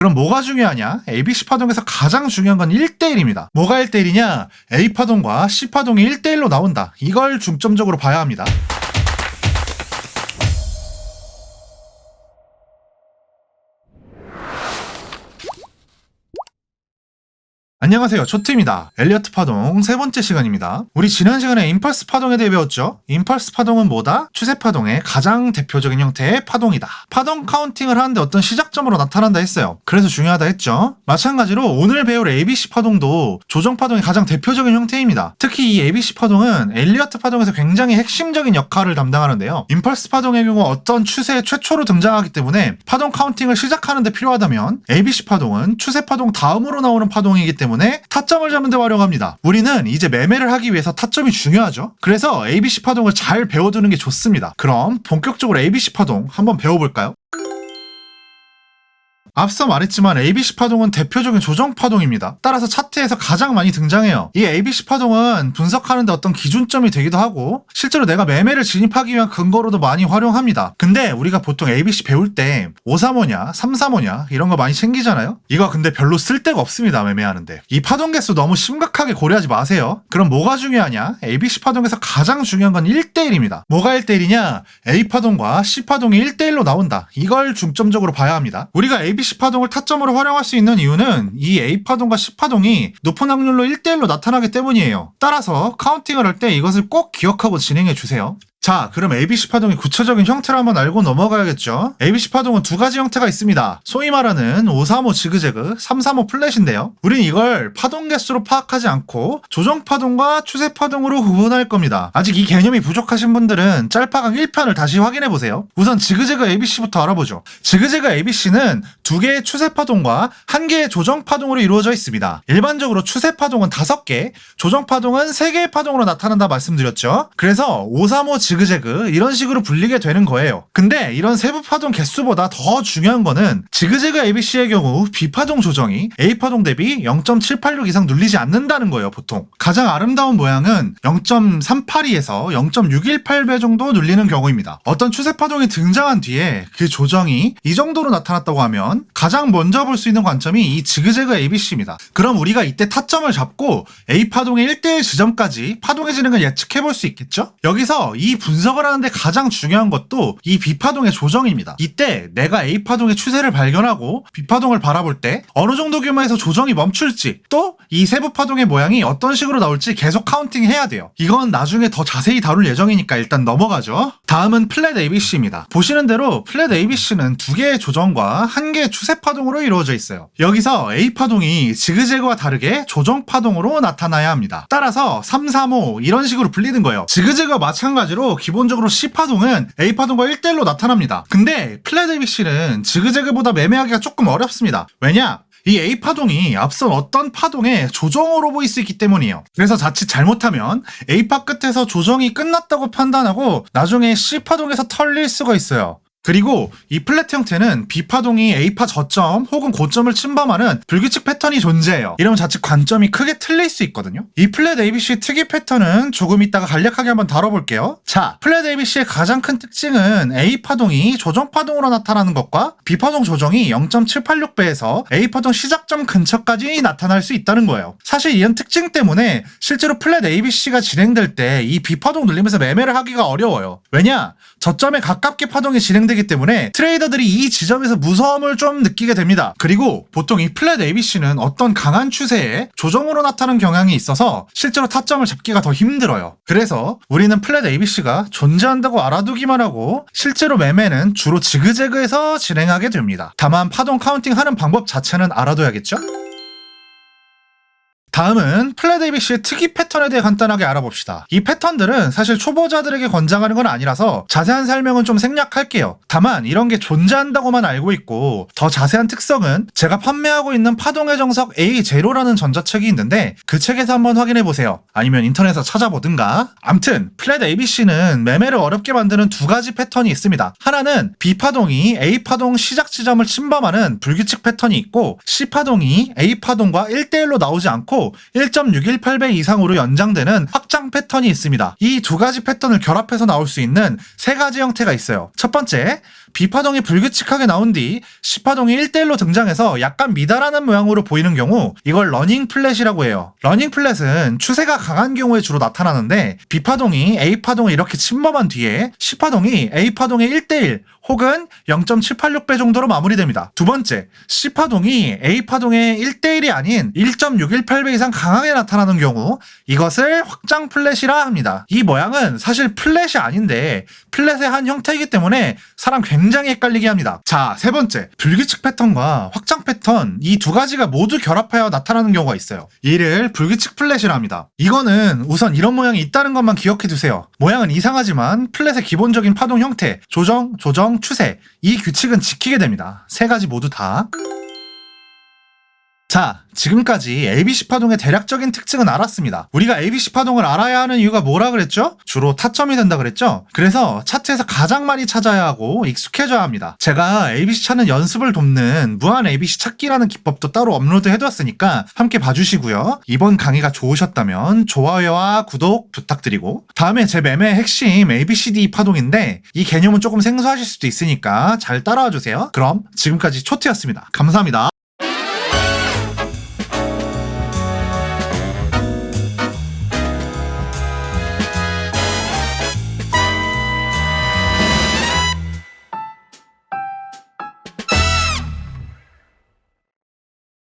그럼 뭐가 중요하냐? ABC 파동에서 가장 중요한 건 1대1입니다. 뭐가 1대1이냐? A 파동과 C 파동이 1대1로 나온다. 이걸 중점적으로 봐야 합니다. 안녕하세요. 초트입니다. 엘리어트 파동 세 번째 시간입니다. 우리 지난 시간에 임펄스 파동에 대해 배웠죠? 임펄스 파동은 뭐다? 추세 파동의 가장 대표적인 형태의 파동이다. 파동 카운팅을 하는데 어떤 시작점으로 나타난다 했어요. 그래서 중요하다 했죠? 마찬가지로 오늘 배울 ABC 파동도 조정 파동의 가장 대표적인 형태입니다. 특히 이 ABC 파동은 엘리어트 파동에서 굉장히 핵심적인 역할을 담당하는데요. 임펄스 파동의 경우 어떤 추세의 최초로 등장하기 때문에 파동 카운팅을 시작하는데 필요하다면 ABC 파동은 추세 파동 다음으로 나오는 파동이기 때문에 타점을 잡는 데 활용합니다. 우리는 이제 매매를 하기 위해서 타점이 중요하죠. 그래서 ABC 파동을 잘 배워두는 게 좋습니다. 그럼 본격적으로 ABC 파동 한번 배워볼까요? 앞서 말했지만 ABC 파동은 대표적인 조정 파동입니다. 따라서 차트에서 가장 많이 등장해요. 이 ABC 파동은 분석하는데 어떤 기준점이 되기도 하고 실제로 내가 매매를 진입하기 위한 근거로도 많이 활용합니다. 근데 우리가 보통 ABC 배울 때 535냐, 335냐 이런 거 많이 챙기잖아요. 이거 근데 별로 쓸데가 없습니다. 매매하는데. 이 파동 개수 너무 심각하게 고려하지 마세요. 그럼 뭐가 중요하냐? ABC 파동에서 가장 중요한 건 1대1입니다. 뭐가 1대1이냐? A 파동과 C 파동이 1대1로 나온다. 이걸 중점적으로 봐야 합니다. 우리가 ABC 파동을 타점으로 활용할 수 있는 이유는 이 A 파동과 C 파동이 높은 확률로 1대1로 나타나기 때문이에요. 따라서 카운팅을 할 때 이것을 꼭 기억하고 진행해 주세요. 자, 그럼 ABC 파동의 구체적인 형태를 한번 알고 넘어가야겠죠? ABC 파동은 두 가지 형태가 있습니다. 소위 말하는 535 지그재그, 335 플랫인데요. 우린 이걸 파동 개수로 파악하지 않고 조정 파동과 추세 파동으로 구분할 겁니다. 아직 이 개념이 부족하신 분들은 짤파강 1편을 다시 확인해 보세요. 우선 지그재그 ABC부터 알아보죠. 지그재그 ABC는 두 개의 추세 파동과 한 개의 조정 파동으로 이루어져 있습니다. 일반적으로 추세 파동은 5개, 조정 파동은 3개의 파동으로 나타난다 말씀드렸죠. 그래서 535 지그재그 이런 식으로 불리게 되는 거예요. 근데 이런 세부 파동 개수보다 더 중요한 거는 지그재그 ABC의 경우 B파동 조정이 A파동 대비 0.786 이상 눌리지 않는다는 거예요, 보통. 가장 아름다운 모양은 0.382에서 0.618배 정도 눌리는 경우입니다. 어떤 추세 파동이 등장한 뒤에 그 조정이 이 정도로 나타났다고 하면 가장 먼저 볼 수 있는 관점이 이 지그재그 ABC입니다. 그럼 우리가 이때 타점을 잡고 A파동의 1대1 지점까지 파동의 진행을 예측해 볼 수 있겠죠? 여기서 이 분석을 하는데 가장 중요한 것도 이 B파동의 조정입니다. 이때 내가 A파동의 추세를 발견하고 B파동을 바라볼 때 어느 정도 규모에서 조정이 멈출지 또 이 세부 파동의 모양이 어떤 식으로 나올지 계속 카운팅 해야 돼요. 이건 나중에 더 자세히 다룰 예정이니까 일단 넘어가죠. 다음은 플랫 ABC입니다. 보시는 대로 플랫 ABC는 두 개의 조정과 한 개의 추세 파동으로 이루어져 있어요. 여기서 A 파동이 지그재그와 다르게 조정 파동으로 나타나야 합니다. 따라서 3, 3, 5 이런 식으로 불리는 거예요. 지그재그와 마찬가지로 기본적으로 C 파동은 A 파동과 1대1로 나타납니다. 근데 ABC는 지그재그보다 매매하기가 조금 어렵습니다. 왜냐? 이 A 파동이 앞선 어떤 파동의 조정으로 보일 수 있기 때문이에요. 그래서 자칫 잘못하면 A 파 끝에서 조정이 끝났다고 판단하고 나중에 C 파동에서 털릴 수가 있어요. 그리고 이 플랫 형태는 B파동이 A파 저점 혹은 고점을 침범하는 불규칙 패턴이 존재해요. 이러면 자칫 관점이 크게 틀릴 수 있거든요. 이 플랫 ABC 특이 패턴은 조금 이따가 간략하게 한번 다뤄볼게요. 자, 플랫 ABC의 가장 큰 특징은 A파동이 조정파동으로 나타나는 것과 B파동 조정이 0.786배에서 A파동 시작점 근처까지 나타날 수 있다는 거예요. 사실 이런 특징 때문에 실제로 플랫 ABC가 진행될 때 이 B파동 눌리면서 매매를 하기가 어려워요. 왜냐? 저점에 가깝게 파동이 진행 되기 때문에 트레이더들이 이 지점에서 무서움을 좀 느끼게 됩니다. 그리고 보통 이 플랫 ABC는 어떤 강한 추세에 조정으로 나타나는 경향이 있어서 실제로 타점을 잡기가 더 힘들어요. 그래서 우리는 플랫 ABC가 존재한다고 알아두기만 하고 실제로 매매는 주로 지그재그에서 진행하게 됩니다. 다만 파동 카운팅 하는 방법 자체는 알아둬야겠죠? 다음은 ABC의 특이 패턴에 대해 간단하게 알아봅시다. 이 패턴들은 사실 초보자들에게 권장하는 건 아니라서 자세한 설명은 좀 생략할게요. 다만 이런 게 존재한다고만 알고 있고 더 자세한 특성은 제가 판매하고 있는 파동의 정석 A0라는 전자책이 있는데 그 책에서 한번 확인해 보세요. 아니면 인터넷에서 찾아보든가. 암튼 ABC는 매매를 어렵게 만드는 두 가지 패턴이 있습니다. 하나는 B파동이 A파동 시작 지점을 침범하는 불규칙 패턴이 있고 C파동이 A파동과 1대1로 나오지 않고 1.618배 이상으로 연장되는 확장 패턴이 있습니다. 이 두 가지 패턴을 결합해서 나올 수 있는 세 가지 형태가 있어요. 첫 번째, B파동이 불규칙하게 나온 뒤 C파동이 1대1로 등장해서 약간 미달하는 모양으로 보이는 경우 이걸 러닝 플랫이라고 해요. 러닝 플랫은 추세가 강한 경우에 주로 나타나는데 B파동이 A파동을 이렇게 침범한 뒤에 C파동이 A파동의 1대1 혹은 0.786배 정도로 마무리됩니다. 두 번째, C파동이 A파동의 1대1이 아닌 1.618배 이상 강하게 나타나는 경우 이것을 확장 플랫이라 합니다. 이 모양은 사실 플랫이 아닌데 플랫의 한 형태이기 때문에 사람 굉장히 헷갈리게 합니다. 자, 세 번째, 불규칙 패턴과 확장 패턴 이 두 가지가 모두 결합하여 나타나는 경우가 있어요. 이를 불규칙 플랫이라 합니다. 이거는 우선 이런 모양이 있다는 것만 기억해 두세요. 모양은 이상하지만 플랫의 기본적인 파동 형태, 조정, 조정, 추세 이 규칙은 지키게 됩니다. 세 가지 모두 다. 자, 지금까지 ABC 파동의 대략적인 특징은 알았습니다. 우리가 ABC 파동을 알아야 하는 이유가 뭐라 그랬죠? 주로 타점이 된다 그랬죠? 그래서 차트에서 가장 많이 찾아야 하고 익숙해져야 합니다. 제가 ABC 찾는 연습을 돕는 무한 ABC 찾기라는 기법도 따로 업로드 해두었으니까 함께 봐주시고요. 이번 강의가 좋으셨다면 좋아요와 구독 부탁드리고 다음에 제 매매의 핵심 ABCD 파동인데 이 개념은 조금 생소하실 수도 있으니까 잘 따라와 주세요. 그럼 지금까지 초트였습니다. 감사합니다.